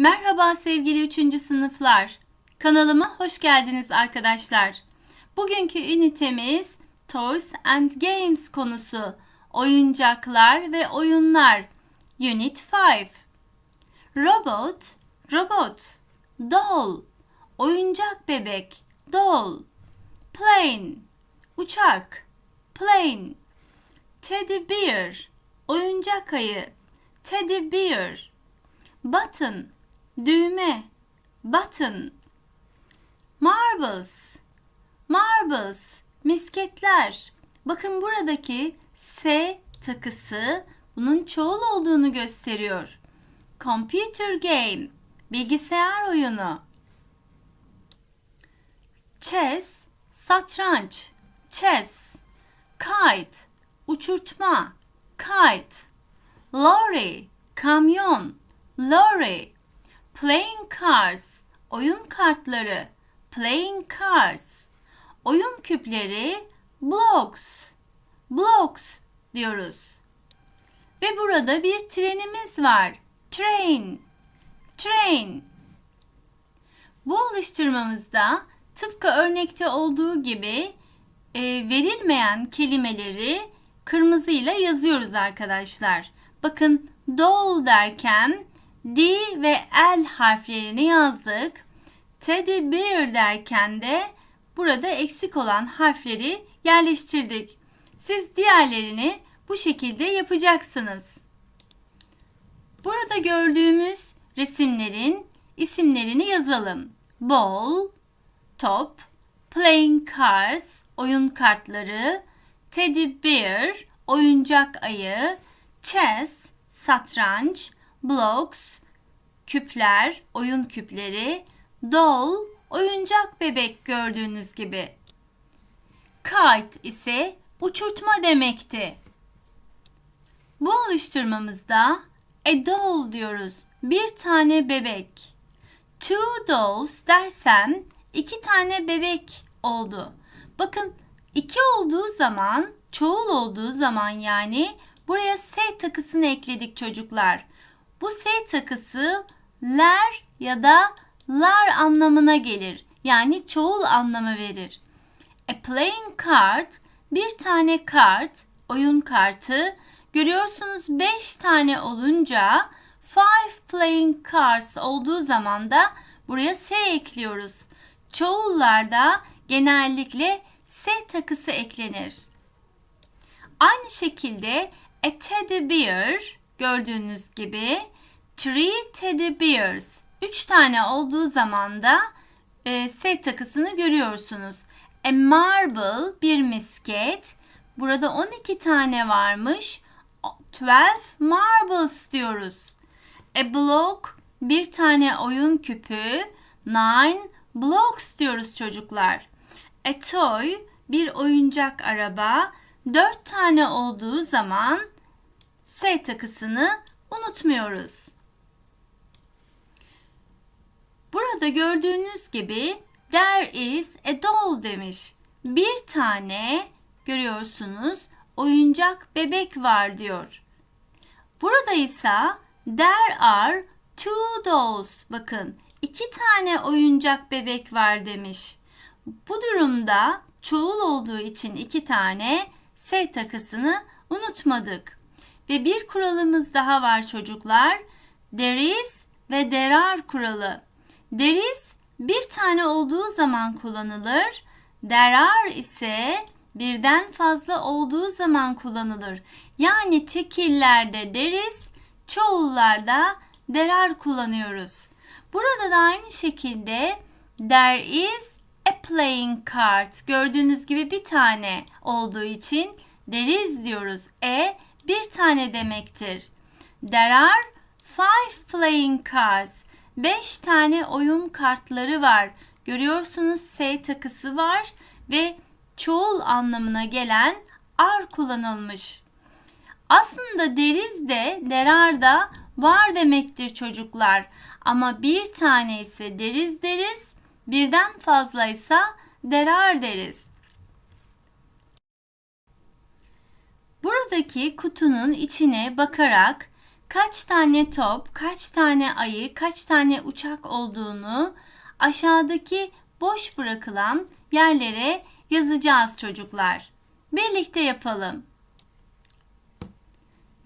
Merhaba sevgili 3. sınıflar. Kanalıma hoş geldiniz arkadaşlar. Bugünkü ünitemiz Toys and Games konusu. Oyuncaklar ve oyunlar. Unit 5. Robot, robot. Doll, oyuncak bebek. Doll. Plane, uçak. Plane. Teddy bear, oyuncak ayı. Teddy bear. Button, düğme. Button. Marbles, marbles, misketler. Bakın buradaki S takısı bunun çoğul olduğunu gösteriyor. Computer game, bilgisayar oyunu. Chess, satranç. Chess. Kite, uçurtma. Kite. Lorry, kamyon. Lorry. Playing cards, oyun kartları. Playing cards. Oyun küpleri blocks. Blocks diyoruz. Ve burada bir trenimiz var. Train. Train. Bu alıştırmamızda tıpkı örnekte olduğu gibi e, verilmeyen kelimeleri kırmızıyla yazıyoruz arkadaşlar. Bakın doll derken D ve L harflerini yazdık. Teddy bear derken de burada eksik olan harfleri yerleştirdik. Siz diğerlerini bu şekilde yapacaksınız. Burada gördüğümüz resimlerin isimlerini yazalım. Ball, top, playing cards, oyun kartları, teddy bear, oyuncak ayı, chess, satranç, blocks, küpler, oyun küpleri, doll, oyuncak bebek gördüğünüz gibi. Kite ise uçurtma demekti. Bu alıştırmamızda a doll diyoruz. Bir tane bebek. Two dolls dersem iki tane bebek oldu. Bakın iki olduğu zaman, çoğul olduğu zaman yani buraya S takısını ekledik çocuklar. Bu S takısı ler ya da lar anlamına gelir. Yani çoğul anlamı verir. A playing card bir tane kart, oyun kartı. Görüyorsunuz 5 tane olunca five playing cards olduğu zaman da buraya S ekliyoruz. Çoğullarda genellikle S takısı eklenir. Aynı şekilde a teddy bear gördüğünüz gibi three teddy bears üç tane olduğu zaman da e, S takısını görüyorsunuz. A marble bir misket. Burada 12 tane varmış. 12 marbles diyoruz. A block bir tane oyun küpü. 9 blocks diyoruz çocuklar. A toy bir oyuncak araba. 4 tane olduğu zaman S takısını unutmuyoruz. Burada gördüğünüz gibi there is a doll demiş. Bir tane görüyorsunuz oyuncak bebek var diyor. Burada ise there are two dolls. Bakın iki tane oyuncak bebek var demiş. Bu durumda çoğul olduğu için iki tane S takısını unutmadık. Ve bir kuralımız daha var çocuklar. There is ve there are kuralı. There is bir tane olduğu zaman kullanılır. There are ise birden fazla olduğu zaman kullanılır. Yani tekillerde is, çoğullarda there are kullanıyoruz. Burada da aynı şekilde there is a playing card. Gördüğünüz gibi bir tane olduğu için is diyoruz. E bir tane demektir. There are five playing cards. Beş tane oyun kartları var. Görüyorsunuz S takısı var ve çoğul anlamına gelen are kullanılmış. Aslında deriz de derar da var demektir çocuklar. Ama bir tane ise deriz deriz, birden fazlaysa derar deriz. Buradaki kutunun içine bakarak kaç tane top, kaç tane ayı, kaç tane uçak olduğunu aşağıdaki boş bırakılan yerlere yazacağız çocuklar. Birlikte yapalım.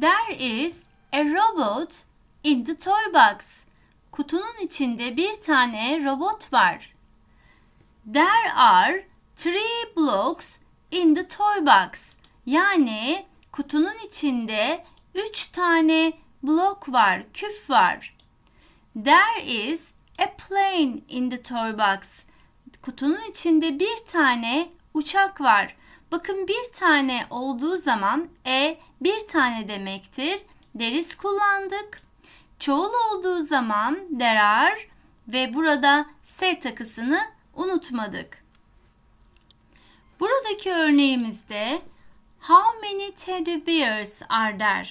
There is a robot in the toy box. Kutunun içinde bir tane robot var. There are three blocks in the toy box. Yani kutunun içinde üç tane blok var, küp var. There is a plane in the toy box. Kutunun içinde bir tane uçak var. Bakın bir tane olduğu zaman e bir tane demektir. Deriz kullandık. Çoğul olduğu zaman there are ve burada s takısını unutmadık. Buradaki örneğimizde how many teddy bears are there?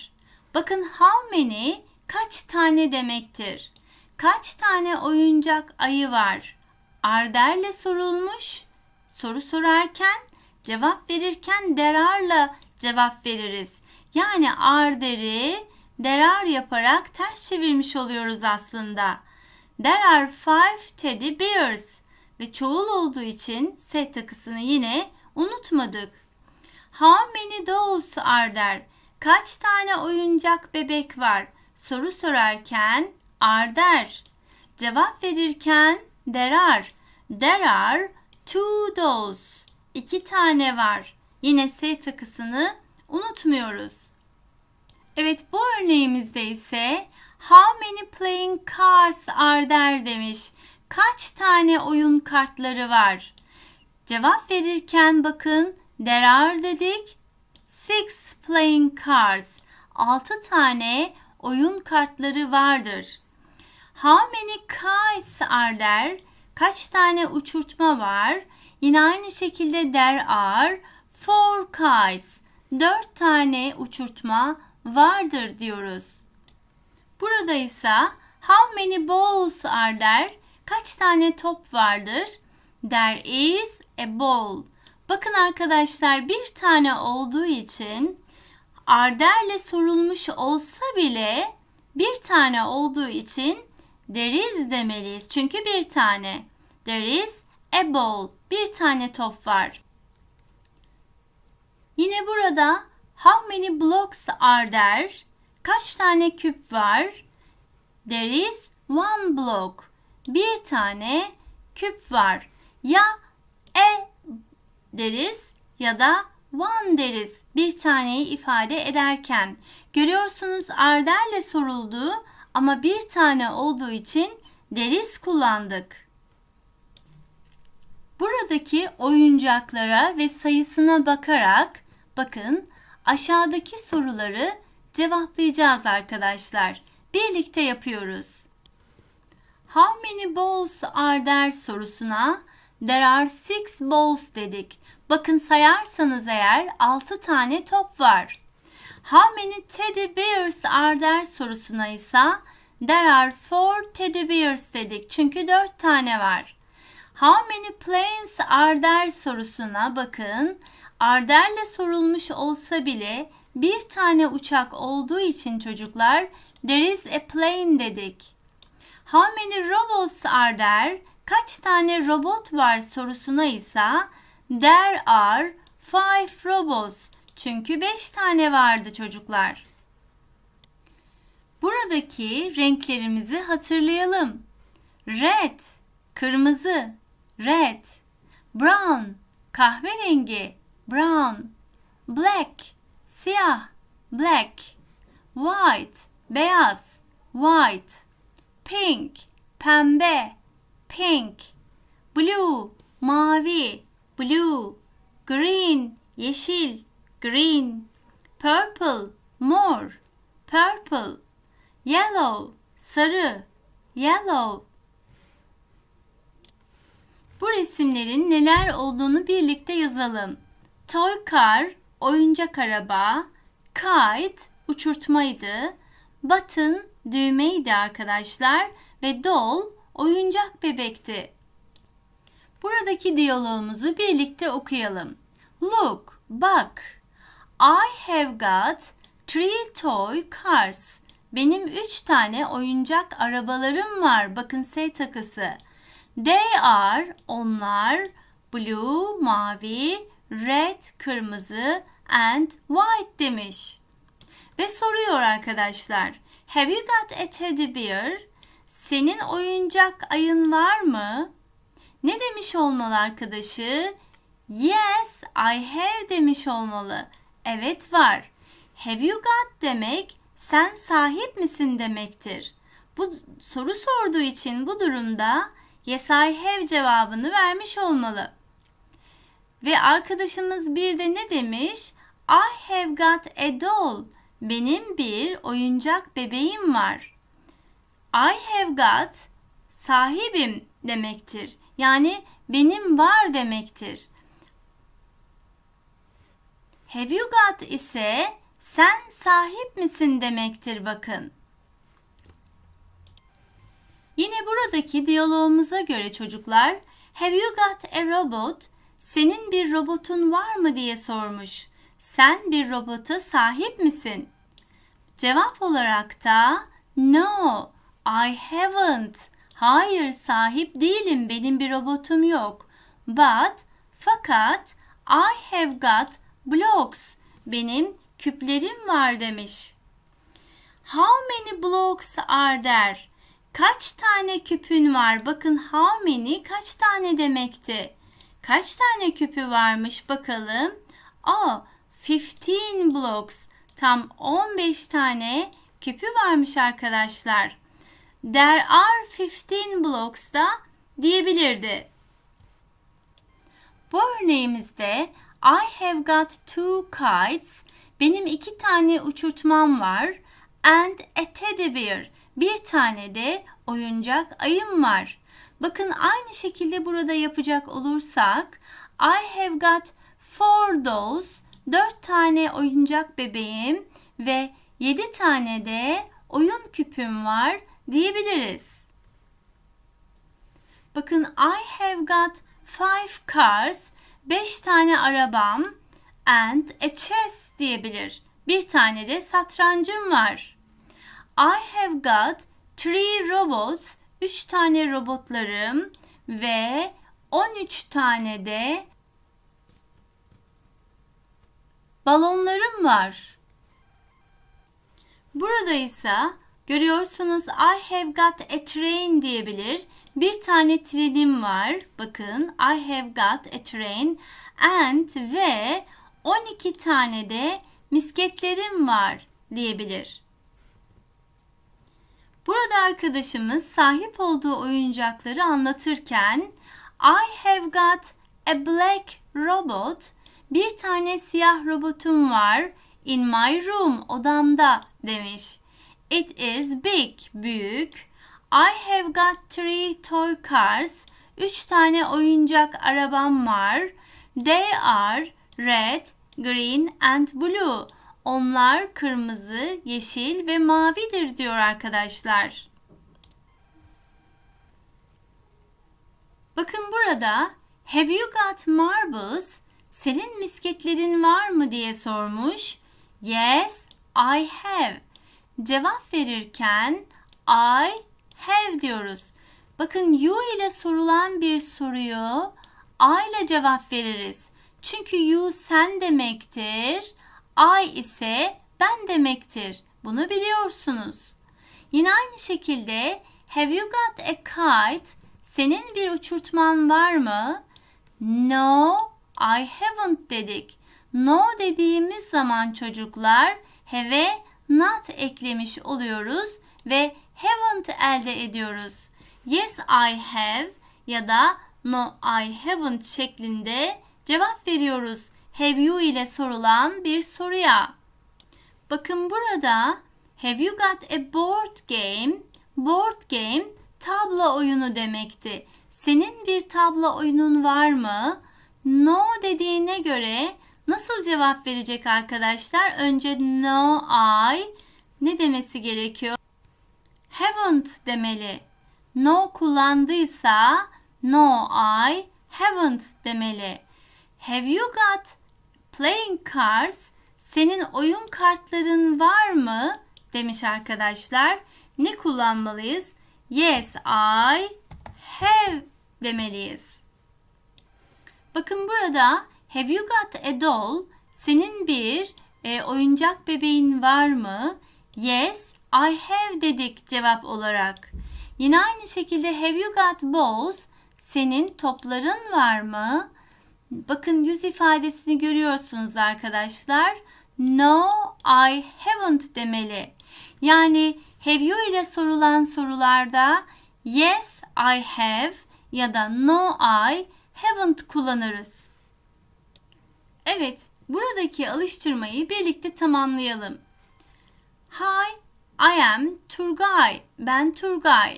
Bakın how many kaç tane demektir. Kaç tane oyuncak ayı var? Arderle sorulmuş. Soru sorarken cevap verirken derarla cevap veririz. Yani arderi derar yaparak ters çevirmiş oluyoruz aslında. There are five teddy bears ve çoğul olduğu için set takısını yine unutmadık. How many dolls are there? Kaç tane oyuncak bebek var? Soru sorarken are there. Cevap verirken there are. There are two dolls. İki tane var. Yine S takısını unutmuyoruz. Evet bu örneğimizde ise how many playing cards are there demiş. Kaç tane oyun kartları var? Cevap verirken bakın there are dedik. Six playing cards. Altı tane oyun kartları vardır. How many kites are there? Kaç tane uçurtma var? Yine aynı şekilde there are four kites. Dört tane uçurtma vardır diyoruz. Burada ise how many balls are there? Kaç tane top vardır? There is a ball. Bakın arkadaşlar bir tane olduğu için arderle sorulmuş olsa bile bir tane olduğu için there is demeliyiz. Çünkü bir tane. There is a ball. Bir tane top var. Yine burada how many blocks are there? Kaç tane küp var? There is one block. Bir tane küp var. Ya e deriz ya da one deriz bir taneyi ifade ederken. Görüyorsunuz arderle soruldu ama bir tane olduğu için deriz kullandık. Buradaki oyuncaklara ve sayısına bakarak bakın aşağıdaki soruları cevaplayacağız arkadaşlar. Birlikte yapıyoruz. How many balls are there sorusuna there are six balls dedik. Bakın sayarsanız eğer 6 tane top var. How many teddy bears are there sorusuna ise there are four teddy bears dedik. Çünkü 4 tane var. How many planes are there sorusuna bakın. Arderle sorulmuş olsa bile bir tane uçak olduğu için çocuklar there is a plane dedik. How many robots are there? Kaç tane robot var sorusuna ise there are five robots. Çünkü beş tane vardı çocuklar. Buradaki renklerimizi hatırlayalım. Red, kırmızı, red. Brown, kahverengi, brown. Black, siyah, black. White, beyaz, white. Pink, pembe, pink. Blue, mavi, blue. Green, yeşil, green. Purple, mor, purple. Yellow, sarı, yellow. Bu resimlerin neler olduğunu birlikte yazalım. Toy car, oyuncak araba. Kite, uçurtmaydı. Button, düğmeydi arkadaşlar. Ve doll, oyuncak bebekti. Buradaki diyalogumuzu birlikte okuyalım. Look, bak. I have got three toy cars. Benim üç tane oyuncak arabalarım var. Bakın S takısı. They are, onlar, blue, mavi, red, kırmızı and white demiş. Ve soruyor arkadaşlar. Have you got a teddy bear? Senin oyuncak ayın var mı? Ne demiş olmalı arkadaşı? Yes, I have demiş olmalı. Evet var. Have you got demek sen sahip misin demektir. Bu soru sorduğu için bu durumda yes I have cevabını vermiş olmalı. Ve arkadaşımız bir de ne demiş? I have got a doll. Benim bir oyuncak bebeğim var. I have got sahibim demektir. Yani benim var demektir. Have you got ise sen sahip misin demektir bakın. Yine buradaki diyalogumuza göre çocuklar Have you got a robot? Senin bir robotun var mı diye sormuş. Sen bir robota sahip misin? Cevap olarak da No, I haven't. Hayır sahip değilim benim bir robotum yok. But fakat I have got blocks. Benim küplerim var demiş. How many blocks are there? Kaç tane küpün var? Bakın how many kaç tane demekti? Kaç tane küpü varmış bakalım. Oh, 15 blocks. Tam 15 tane küpü varmış arkadaşlar. There are 15 blocks da diyebilirdi. Bu örneğimizde I have got two kites. Benim iki tane uçurtmam var. And a teddy bear. Bir tane de oyuncak ayım var. Bakın aynı şekilde burada yapacak olursak I have got four dolls. Dört tane oyuncak bebeğim ve yedi tane de oyun küpüm var diyebiliriz. Bakın I have got five cars. Beş tane arabam and a chess diyebilir. Bir tane de satrancım var. I have got three robots. Üç tane robotlarım ve 13 tane de balonlarım var. Burada ise görüyorsunuz I have got a train diyebilir. Bir tane trenim var. Bakın I have got a train and ve 12 tane de misketlerim var diyebilir. Burada arkadaşımız sahip olduğu oyuncakları anlatırken I have got a black robot. Bir tane siyah robotum var in my room odamda demiş. It is big büyük. I have got three toy cars. Üç tane oyuncak arabam var. They are red, green and blue. Onlar kırmızı, yeşil ve mavidir diyor arkadaşlar. Bakın burada Have you got marbles? Senin misketlerin var mı diye sormuş. Yes, I have. Cevap verirken I have diyoruz. Bakın you ile sorulan bir soruyu I ile cevap veririz. Çünkü you sen demektir. I ise ben demektir. Bunu biliyorsunuz. Yine aynı şekilde have you got a kite? Senin bir uçurtman var mı? No, I haven't dedik. No dediğimiz zaman çocuklar have'e not eklemiş oluyoruz ve haven't elde ediyoruz. Yes I have ya da no I haven't şeklinde cevap veriyoruz have you ile sorulan bir soruya. Bakın burada have you got a board game? Board game tabla oyunu demekti. Senin bir tabla oyunun var mı? No dediğine göre nasıl cevap verecek arkadaşlar? Önce no I ne demesi gerekiyor? Haven't demeli. No kullandıysa no I haven't demeli. Have you got playing cards? Senin oyun kartların var mı? demiş arkadaşlar. Ne kullanmalıyız? Yes, I have demeliyiz. Bakın burada have you got a doll? Senin bir e, oyuncak bebeğin var mı? Yes, I have dedik cevap olarak. Yine aynı şekilde have you got balls? Senin topların var mı? Bakın yüz ifadesini görüyorsunuz arkadaşlar. No, I haven't demeli. Yani have you ile sorulan sorularda yes, I have ya da no, I haven't kullanırız. Evet, buradaki alıştırmayı birlikte tamamlayalım. Hi, I am Turgay. Ben Turgay.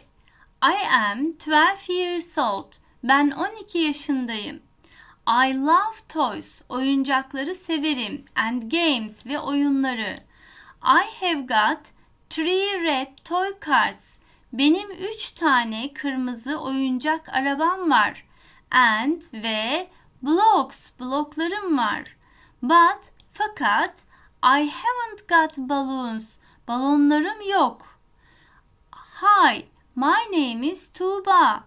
I am 12 years old. Ben 12 yaşındayım. I love toys. Oyuncakları severim. And games ve oyunları. I have got three red toy cars. Benim üç tane kırmızı oyuncak arabam var. And ve blocks, bloklarım var. But fakat I haven't got balloons. Balonlarım yok. Hi, my name is Tuba.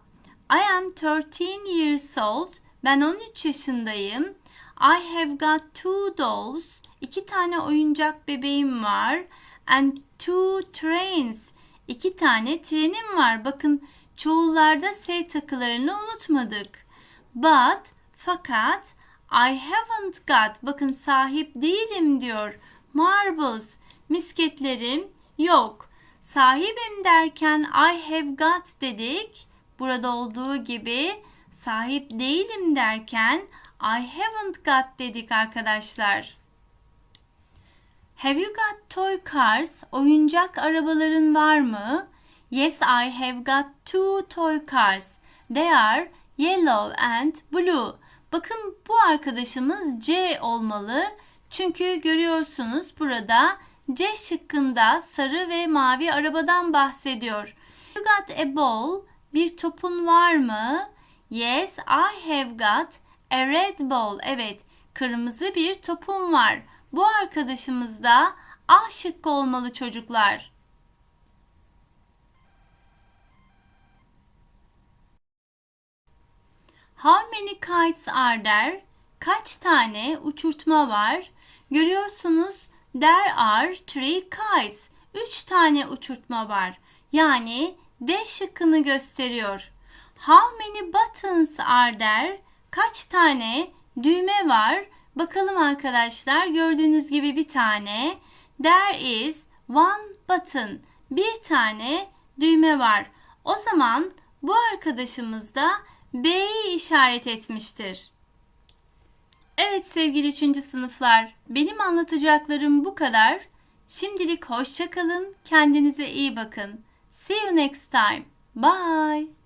I am 13 years old. Ben 13 yaşındayım. I have got two dolls. İki tane oyuncak bebeğim var. And two trains. İki tane trenim var. Bakın çoğullarda S takılarını unutmadık. But fakat I haven't got. Bakın sahip değilim diyor. Marbles. Misketlerim yok. Sahibim derken I have got dedik. Burada olduğu gibi sahip değilim derken I haven't got dedik arkadaşlar. Have you got toy cars? Oyuncak arabaların var mı? Yes, I have got two toy cars. They are yellow and blue. Bakın bu arkadaşımız C olmalı. Çünkü görüyorsunuz burada C şıkkında sarı ve mavi arabadan bahsediyor. You got a ball? Bir topun var mı? Yes, I have got a red ball. Evet, kırmızı bir topum var. Bu arkadaşımız da A şıkkı olmalı çocuklar. How many kites are there? Kaç tane uçurtma var? Görüyorsunuz there are three kites. Üç tane uçurtma var. Yani D şıkkını gösteriyor. How many buttons are there? Kaç tane düğme var? Bakalım arkadaşlar gördüğünüz gibi bir tane. There is one button. Bir tane düğme var. O zaman bu arkadaşımız da B'yi işaret etmiştir. Evet sevgili 3. sınıflar, benim anlatacaklarım bu kadar. Şimdilik hoşça kalın, kendinize iyi bakın. See you next time. Bye.